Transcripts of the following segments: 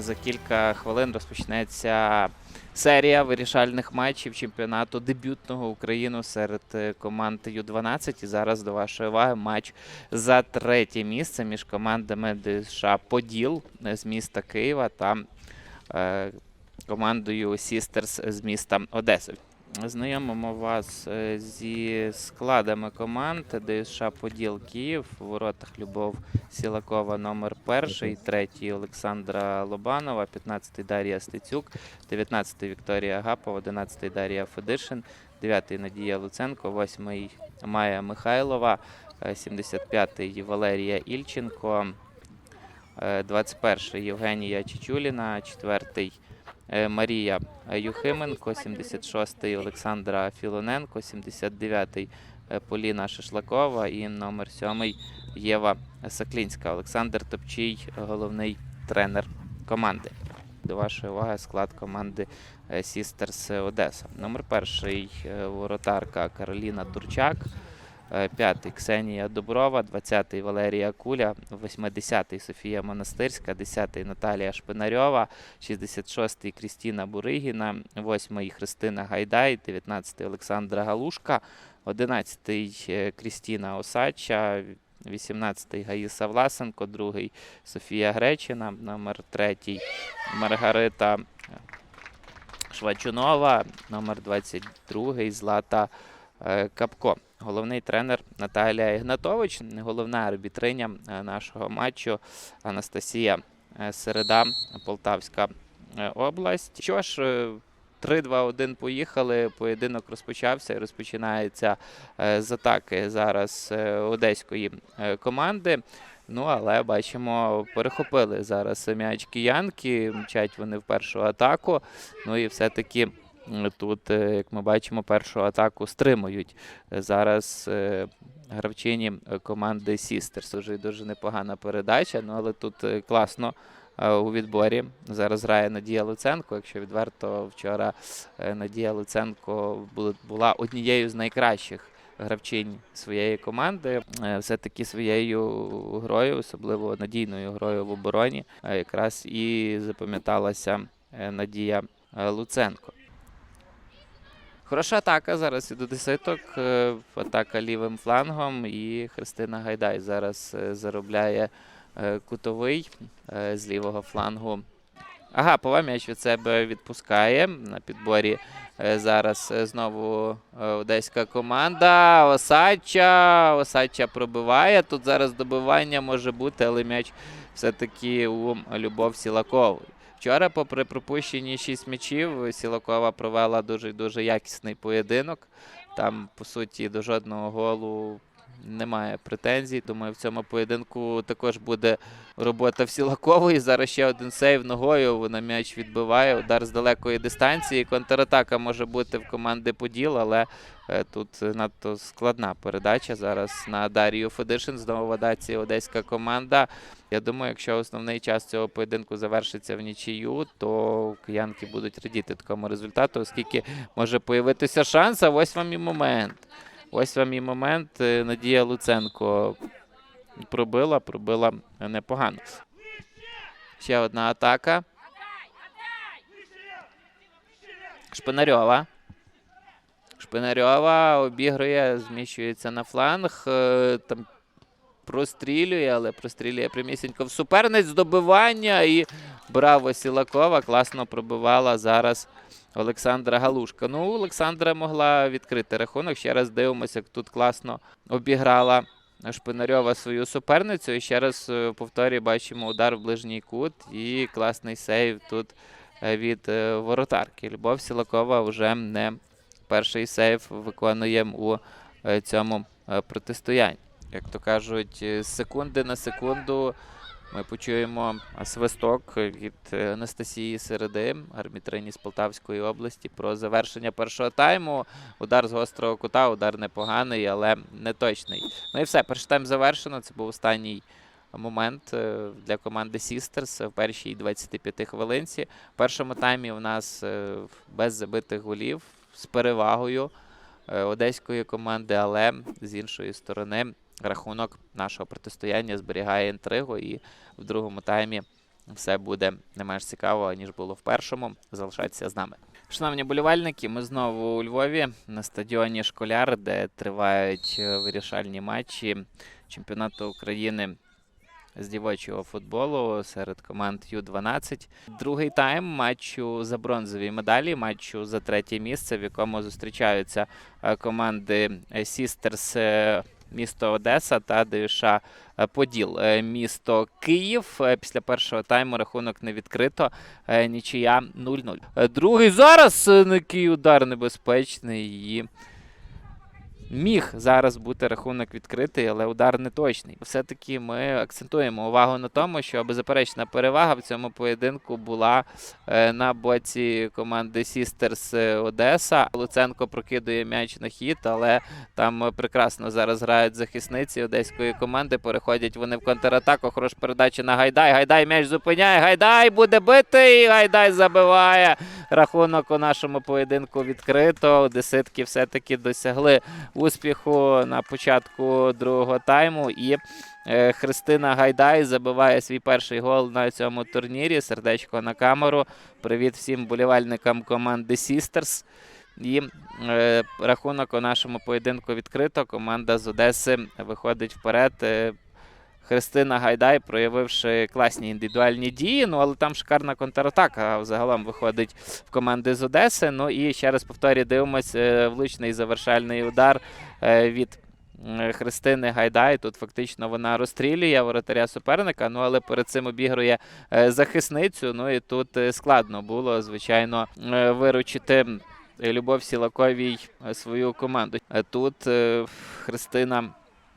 За кілька хвилин розпочнеться серія вирішальних матчів чемпіонату дебютного України серед е, команд Ю-12. І зараз до вашої уваги матч за третє місце між командами ДСШ Поділ е, з міста Києва та е, командою Сістерс з міста Одеси. Знайомимо вас е, зі складами команд ДСШ Поділ Київ. У воротах Любов Сілакова номер перший, третій Олександра Лобанова, 15-й Дар'я Стецюк, 19-й Вікторія Агапова, 11-й Дар'я Федишин, 9-й Надія Луценко, 8-й Майя Михайлова, е, 75-й Валерія Ільченко, е, 21-й Євгенія Чичуліна, 4-й е, Марія Юхименко, 76-й Олександра Філоненко, 79-й е, Поліна Шишлакова і номер 7 Єва Саклінська. Олександр Топчій, головний тренер команди. До вашої уваги склад команди е, Сістерс Одеса. Номер перший е, воротарка Кароліна Турчак. Е, П'ятий Ксенія Доброва, 20-й Валерія Куля, 80-й Софія Монастирська, 10-й Наталія Шпинарьова, 66-й Крістіна Буригіна, 8-й Христина Гайдай, 19-й Олександра Галушка, 11-й е, Крістіна Осадча, 18-й Гаїса Власенко, 2-й Софія Гречина, номер 3-й Маргарита Швачунова, номер 22-й Злата е, Капко. Головний тренер Наталія Ігнатович, головна арбітриня е, нашого матчу Анастасія е, Середа, Полтавська е, область. Що ж, е, 3-2-1 поїхали. Поєдинок розпочався і розпочинається з атаки зараз одеської команди. Ну, але бачимо, перехопили зараз м'яч киянки, мчать вони в першу атаку. Ну і все-таки тут, е, як ми бачимо, першу атаку стримують. Е, Зараз е, гравчині е, команди Сістерс. Уже дуже непогана передача, ну але тут е, класно е, у відборі. Зараз грає Надія Луценко. Якщо відверто, вчора е, Надія Луценко була- однією з найкращих гравчинь своєї команди. Е, Все-таки своєю грою, особливо надійною грою в обороні, е, якраз і запам'яталася е, Надія е, Луценко. Хороша атака зараз і до десяток. е, Атака лівим флангом. І Христина Гайдай зараз е, заробляє е, кутовий з лівого флангу. Агапова м'яч від себе відпускає. На підборі зараз знову одеська команда. Осадча. Осадча пробиває. Тут зараз добивання може бути, але м'яч все-таки у Любов Сілакової. Вчора, попри пропущені 6 м'ячів, Сілакова провела дуже дуже якісний поєдинок. Там, по суті, до жодного голу немає претензій. Думаю, в цьому поєдинку також буде робота в Сілакової. Зараз ще один сейв ногою. Вона м'яч відбиває. Удар з далекої дистанції. Контратака може бути в команди Поділ, але е, тут надто складна передача. Зараз на Дарію Федишин. Знову в одеська команда. Я думаю, якщо основний час цього поєдинку завершиться в нічию, то киянки будуть радіти такому результату, оскільки може появитися шанс. А ось вам і момент. Ось вам і момент. Е, Надія Луценко пробила, пробила непогано. Ще одна атака. Шпинарьова. Шпинарьова обігрує, зміщується на фланг. е, Там прострілює, але прострілює прямісінько в суперниць. Добивання і браво Сілакова. Класно пробивала зараз Олександра Галушка. Ну, Олександра могла відкрити рахунок. Ще раз дивимося, як тут класно обіграла Шпинарьова свою суперницю. І ще раз е, повторюю, бачимо удар в ближній кут і класний сейв тут е, від е, воротарки. Любов Сілакова вже не перший сейв виконує у цьому протистоянні. Як то кажуть, з секунди на секунду ми почуємо свисток від Анастасії Середи, арбітрині з Полтавської області, про завершення першого тайму. Удар з гострого кута, удар непоганий, але не точний. Ну і все, перший тайм завершено. Це був останній момент е, для команди Сістерс в першій 25 хвилинці. В першому таймі у нас е, без забитих голів з перевагою е, одеської команди, але з іншої сторони рахунок нашого протистояння зберігає інтригу і в другому таймі все буде не менш цікаво, ніж було в першому. Залишайтеся з нами. Шановні болівальники, ми знову у Львові на стадіоні Школяр, де тривають е, вирішальні матчі чемпіонату України з дівочого футболу серед команд Ю-12. Другий тайм матчу за бронзові медалі, матчу за третє місце, в якому зустрічаються е, команди Сістерс е, місто Одеса та ДЮШ е, Поділ е, місто Київ. Е, Після першого тайму рахунок не відкрито. Нічия 0-0. Е, Другий зараз некий удар небезпечний. Міг зараз бути рахунок відкритий, але удар не точний. Все-таки ми акцентуємо увагу на тому, що беззаперечна перевага в цьому поєдинку була е, на боці команди Сістерс Одеса. Луценко прокидує м'яч на хід, але там прекрасно зараз грають захисниці одеської команди. Переходять вони в контратаку. Хороша передача на Гайдай. Гайдай м'яч зупиняє. Гайдай буде битий. Гайдай забиває. Рахунок у нашому поєдинку відкрито. Одеситки все-таки досягли успіху на початку другого тайму. І е, Христина Гайдай забиває свій перший гол на цьому турнірі. Сердечко на камеру. Привіт всім болівальникам команди Сістерс. І е, рахунок у нашому поєдинку відкрито. Команда з Одеси виходить вперед. Христина Гайдай, проявивши класні індивідуальні дії, ну але там шикарна контратака взагалом виходить в команди з Одеси. Ну і ще раз повторюю, дивимось, е, влучний завершальний удар е, від Христини Гайдай. Тут фактично вона розстрілює воротаря суперника, ну але перед цим обігрує е, захисницю. Ну і тут складно було, звичайно, виручити. Любов Сілаковій свою команду. Тут Христина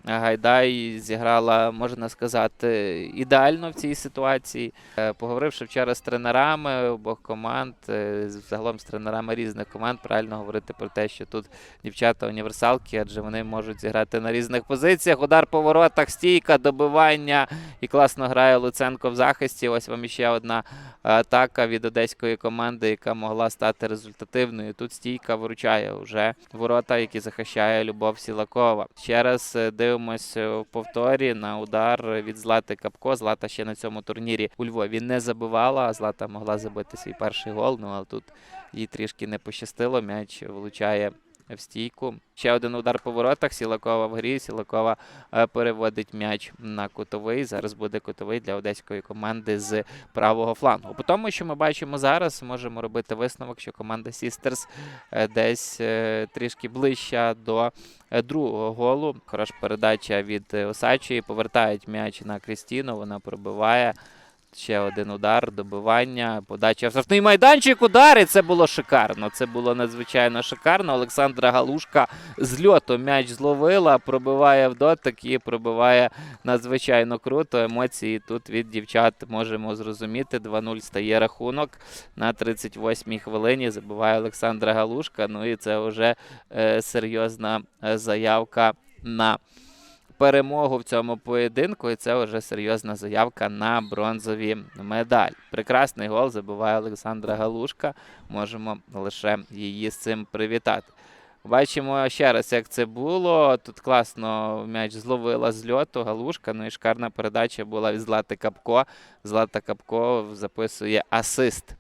Гайдай зіграла, можна сказати, ідеально в цій ситуації. Е, Поговоривши вчора з тренерами обох команд, е, загалом з тренерами різних команд, правильно говорити про те, що тут дівчата універсалки, адже вони можуть зіграти на різних позиціях. Удар по воротах, стійка, добивання і класно грає Луценко в захисті. Ось вам іще одна атака від одеської команди, яка могла стати результативною. Тут стійка виручає вже ворота, які захищає Любов Сілакова. Ще раз е, дивимось е, в повторі на удар від Злати Капко. Злата ще на цьому турнірі у Львові не забивала, а Злата могла забити свій перший гол. Ну але тут їй трішки не пощастило. М'яч влучає в стійку. Ще один удар по воротах. Сілакова в грі. Сілакова е, переводить м'яч на кутовий. Зараз буде кутовий для одеської команди з правого флангу. По тому, що ми бачимо зараз, можемо робити висновок, що команда Сістерс е, десь е, трішки ближча до другого голу. Хороша передача від Осачої. Повертають м'яч на Крістіну. Вона пробиває. Ще один удар, добивання, подача в штрафний майданчик, удар, і це було шикарно. Це було надзвичайно шикарно. Олександра Галушка з льоту м'яч зловила, пробиває в дотик і пробиває надзвичайно круто. Емоції тут від дівчат можемо зрозуміти. 2-0 стає рахунок на 38-й хвилині. Забиває Олександра Галушка. Ну і це вже е, серйозна е, заявка на перемогу в цьому поєдинку, і це вже серйозна заявка на бронзові медалі. Прекрасний гол забиває Олександра Галушка. Можемо лише її з цим привітати. Бачимо ще раз, як це було. Тут класно м'яч зловила з льоту Галушка. Ну і шикарна передача була від Злати Капко. Злата Капко записує асист.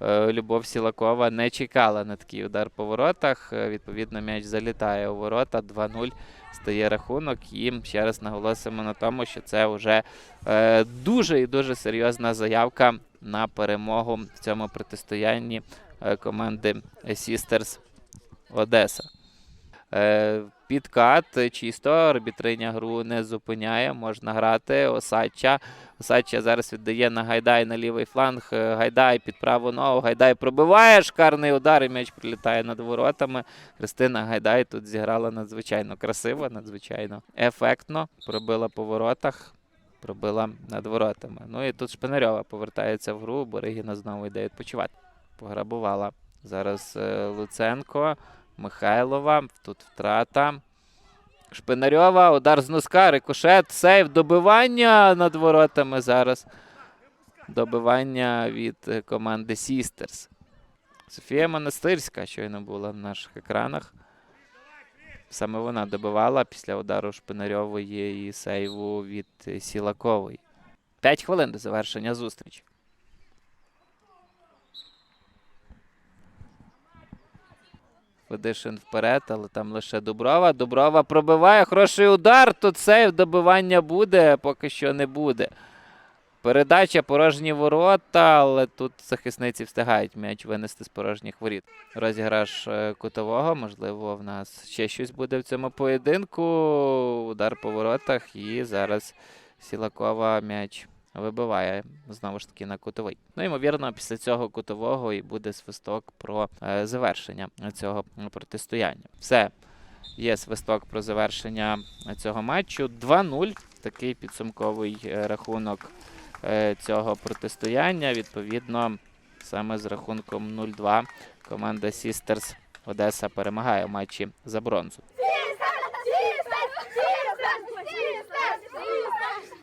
Е, Любов Сілакова не чекала на такий удар по воротах. Е, Відповідно, м'яч залітає у ворота. 2-0 стає рахунок. І ще раз наголосимо на тому, що це вже е, дуже і дуже серйозна заявка на перемогу в цьому протистоянні е, команди Сістерс Одеса. Е, Підкат чисто, арбітриня гру не зупиняє, можна грати. Осадча. Осадча зараз віддає на Гайдай на лівий фланг. Е, Гайдай під праву ногу. Гайдай пробиває шикарний удар, і м'яч прилітає над воротами. Христина Гайдай тут зіграла надзвичайно красиво, надзвичайно ефектно. Пробила по воротах, пробила над воротами. Ну і тут Шпинарьова повертається в гру. Боригіна знову йде відпочивати. Пограбувала зараз е, Луценко. Михайлова. Тут втрата. Шпинарьова, удар з носка, рикошет, сейв, добивання над воротами зараз. Добивання від е, команди Сістерс. Софія Монастирська щойно була на наших екранах. Саме вона добивала після удару Шпинарьової і сейву від е, Сілакової. П'ять хвилин до завершення зустрічі. Федишин вперед, але там лише Дуброва. Дуброва пробиває. Хороший удар. Тут сейв добивання буде, поки що не буде. Передача порожні ворота, але тут захисниці встигають м'яч винести з порожніх воріт. Розіграш е, кутового. Можливо, в нас ще щось буде в цьому поєдинку. Удар по воротах. І зараз Сілакова м'яч вибиває знову ж таки на кутовий. Ну, ймовірно, після цього кутового і буде свисток про е, завершення цього протистояння. Все. Є свисток про завершення цього матчу. 2-0. Такий підсумковий е, рахунок е, цього протистояння. Відповідно, саме з рахунком 0-2 команда Сістерс Одеса перемагає в матчі за бронзу. Сістер! Сістер! Сістер! Сістер! Сістер!